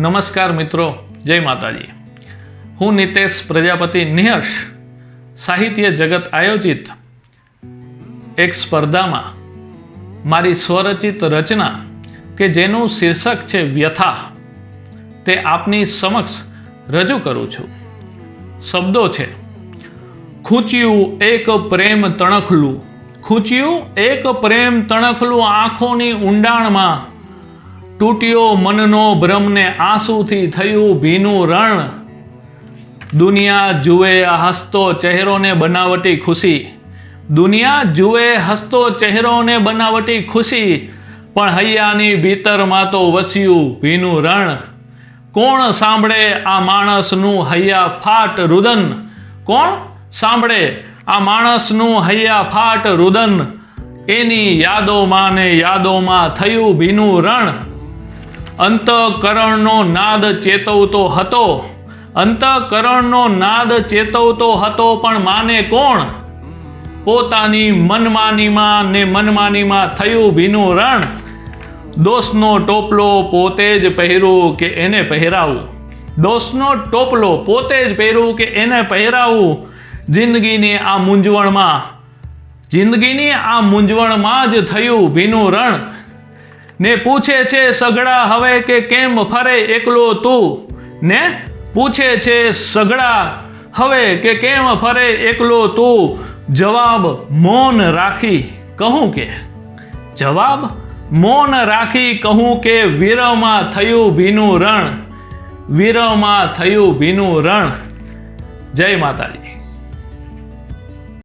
નમસ્કાર મિત્રો, જય માતાજી. હું નિતેશ પ્રજાપતિ નિહર્ષ, સાહિત્ય જગત આયોજિત એક સ્પર્ધામાં મારી સ્વરચિત રચના કે જેનું શીર્ષક છે વ્યથા, તે આપની સમક્ષ રજૂ કરું છું. શબ્દો છે, ખૂચ્યું એક પ્રેમ તણખલું, ખૂચ્યું એક પ્રેમ તણખલું આંખોની ઊંડાણમાં તૂટ્યો મનનો ભ્રમને આંસુથી થયું ભીનું રણ. દુનિયા જુએ હસતો ચહેરોને બનાવટી ખુશી. દુનિયા જુએ હસતો ચહેરોને બનાવટી ખુશી. પણ હૈયાની ભીતરમાં તો વસ્યું ભીનું રણ. કોણ સાંભળે આ માણસનું હૈયા ફાટ રુદન? કોણ સાંભળે આ માણસનું હૈયા ફાટ રુદન? એની યાદોમાં ને યાદોમાં થયું ભીનું રણ. અંતકરણનો નાદ ચેતવતો હતો. અંતકરણનો નાદ ચેતવતો હતો પણ માને કોણ? પોતાની મનમાનીમાં ને મનમાનીમાં થયું ભીનું રણ દોષનો ટોપલો પોતે જ પહેરવું કે એને પહેરાવું. દોષનો ટોપલો પોતે જ પહેરવું કે એને પહેરાવું. જિંદગીની આ મૂંઝવણમાં, જિંદગીની આ મૂંઝવણમાં જ થયું ભીનું રણ ને પૂછે છે સગડા હવે કે કેમ ફરે એકલો તું? ને પૂછે છે સગડા હવે કે કેમ ફરે એકલો તું? જવાબ મૌન રાખી કહું કે. જવાબ મૌન રાખી કહું કે વીરમાં થયું ભીનું રણ. વીરમાં થયું ભીનું રણ. જય માતાજી.